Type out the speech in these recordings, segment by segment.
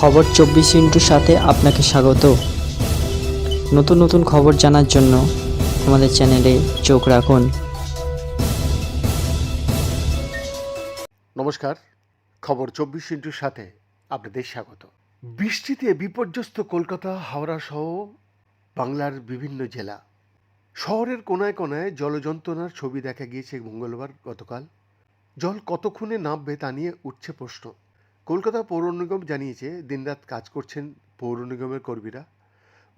খবর চব্বিশ ইন্টুর সাথে আপনাকে স্বাগত। নতুন নতুন খবর জানার জন্য আমাদের চ্যানেলে চোখ রাখুন। নমস্কার, খবর চব্বিশ ইন্টুর সাথে আপনাদের স্বাগত। বৃষ্টিতে বিপর্যস্ত কলকাতা, হাওড়া সহ বাংলার বিভিন্ন জেলা। শহরের কোনায় কোনায় জলযন্ত্রণার ছবি দেখা গিয়েছে মঙ্গলবার গতকাল। জল কতক্ষণে নামবে তা নিয়ে উঠছে প্রশ্ন। কলকাতা পৌর নিগম জানিয়েছে, দিনরাত কাজ করছেন পৌর নিগমের কর্মীরা।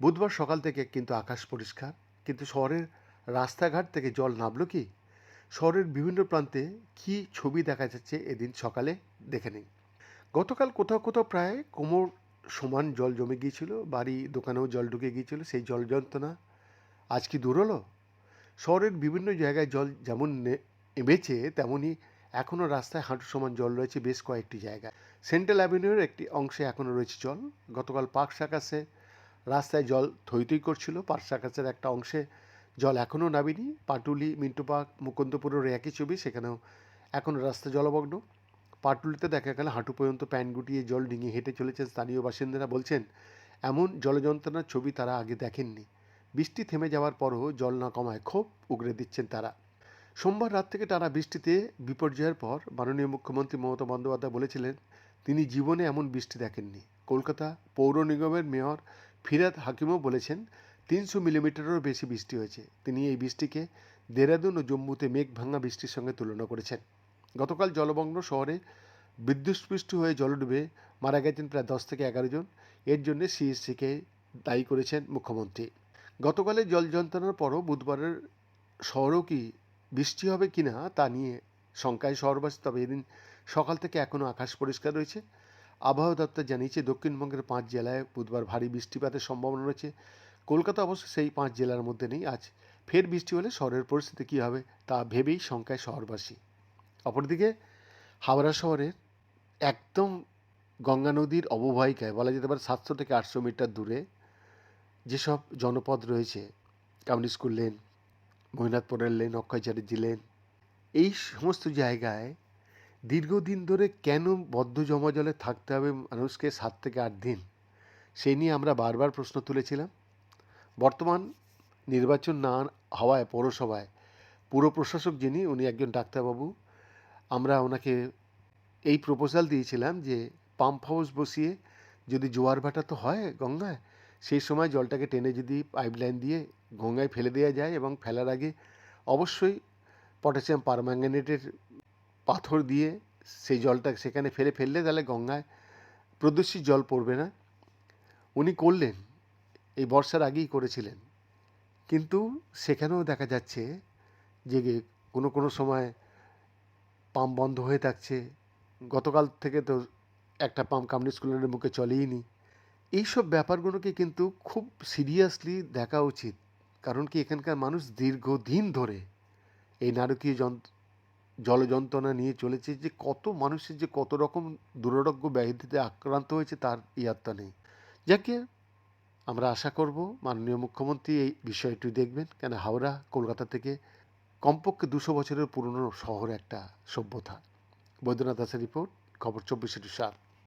বুধবার সকাল থেকে কিন্তু আকাশ পরিষ্কার, কিন্তু শহরের রাস্তাঘাট থেকে জল নামলো কি? শহরের বিভিন্ন প্রান্তে কী ছবি দেখা যাচ্ছে এদিন সকালে? দেখে নিন। গতকাল কোথাও কোথাও প্রায় কোমর সমান জল জমে গিয়েছিল, বাড়ি দোকানেও জল ঢুকে গিয়েছিল, সেই জল যন্ত্রণা আজ কি দূর হলো? শহরের বিভিন্ন জায়গায় জল যেমন নেমেছে তেমনই এখনও রাস্তায় হাঁটু সমান জল রয়েছে বেশ কয়েকটি জায়গায়। সেন্ট্রাল অ্যাভিনিউর একটি অংশে এখনও রয়েছে জল। গতকাল পার্ক সাকাসে রাস্তায় জল থই থই করছিল। পার্ক সাকাসের একটা অংশে জল এখনও নামেনি। পাটুলি, মিন্টু পার্ক মুকুন্দপুরের একই ছবি, সেখানেও এখনও রাস্তা জলমগ্ন। পাটুলিতে দেখা গেল, হাঁটু পর্যন্ত প্যান গুটিয়ে জল ডিঙিয়ে হেঁটে চলেছেন স্থানীয় বাসিন্দারা। বলছেন, এমন জলযন্ত্রণার ছবি তারা আগে দেখেননি। বৃষ্টি থেমে যাওয়ার পরও জল না কমায় ক্ষোভ উগরে দিচ্ছেন তারা। সোমবার রাত থেকে টানা বৃষ্টিতে বিপর্যয়ের পর মাননীয় মুখ্যমন্ত্রী মমতা বন্দ্যোপাধ্যায় বলেছিলেন তিনি জীবনে এমন বৃষ্টি দেখেননি। কলকাতা পৌর নিগমের মেয়র ফিরাদ হাকিমও বলেছেন, তিনশো মিলিমিটারেরও বেশি বৃষ্টি হয়েছে। তিনি এই বৃষ্টিকে দেরাদুন ও জম্মুতে মেঘ ভাঙা বৃষ্টির সঙ্গে তুলনা করেছেন। গতকাল জলমগ্ন শহরে বিদ্যুৎস্পৃষ্ট হয়ে জল ডুবে মারা গেছেন প্রায় দশ থেকে এগারো জন। এর জন্য সিএসসিকে দায়ী করেছেন মুখ্যমন্ত্রী। গতকালের জল যন্ত্রণার পরও বুধবারের শহরও কি বৃষ্টি হবে কি না তা নিয়ে শঙ্কায় শহরবাসী, তবে এদিন সকাল থেকে এখনও আকাশ পরিষ্কার রয়েছে। আবহাওয়া দপ্তর জানিয়েছে, দক্ষিণবঙ্গের পাঁচ জেলায় বুধবার ভারী বৃষ্টিপাতের সম্ভাবনা রয়েছে। কলকাতা অবশ্য সেই পাঁচ জেলার মধ্যে নেই। আজ ফের বৃষ্টি হলে শহরের পরিস্থিতি কী হবে তা ভেবেই শঙ্কায় শহরবাসী। অপরদিকে হাওড়া শহরের একদম গঙ্গা নদীর অববাহিকায় বলা যেতে পারে সাতশো থেকে আটশো মিটার দূরে যেসব জনপদ রয়েছে কামনি স্কুল লেন মৈনাথপুরের লেন অক্ষয় চ্যাটার্জি লেন, এই সমস্ত জায়গায় দীর্ঘদিন ধরে কেন বদ্ধ জমা জলে থাকতে হবে মানুষকে সাত থেকে আট দিন? সেই নিয়ে আমরা বারবার প্রশ্ন তুলেছিলাম। বর্তমান নির্বাচন না হওয়ায় পৌরসভায় পুর প্রশাসক যিনি, উনি একজন ডাক্তারবাবু। আমরা ওনাকে এই প্রপোজাল দিয়েছিলাম যে, পাম্প হাউস বসিয়ে যদি জোয়ার ভাটা তো হয় গঙ্গায়, সেই সময় জলটাকে টেনে যদি পাইপলাইন দিয়ে গঙ্গায় ফেলে দেওয়া যায় এবং ফেলার আগে অবশ্যই পটাশিয়াম পারম্যাঙ্গানেটের পাথর দিয়ে সেই জলটা সেখানে ফেলে ফেললে তাহলে গঙ্গায় প্রদূষিত জল পড়বে না। উনি করলেন, এই বর্ষার আগেই করেছিলেন। কিন্তু সেখানেও দেখা যাচ্ছে যে কোনো কোনো সময় পাম্প বন্ধ হয়ে থাকছে। গতকাল থেকে তো একটা পাম্প কামনি স্কুলের মুখে চলেই নি এইসব ব্যাপারগুলোকে কিন্তু খুব সিরিয়াসলি দেখা উচিত। কারণ কি এখানকার মানুষ দীর্ঘদিন ধরে এই নারকীয় যন্ত্র জলযন্ত্রণা নিয়ে চলেছে যে কত মানুষের যে কত রকম দুরারোগ্য ব্যাধিতে আক্রান্ত হয়েছে তার ইয়াত্তা নেই। যাকে আমরা আশা করব মাননীয় মুখ্যমন্ত্রী এই বিষয়টি দেখবেন, কেন হাওড়া, কলকাতা থেকে কমপক্ষে দুশো বছরের পুরনো শহর একটা সভ্যতা। বৈদ্যনাথ দাসের রিপোর্ট, খবর চব্বিশে সাত।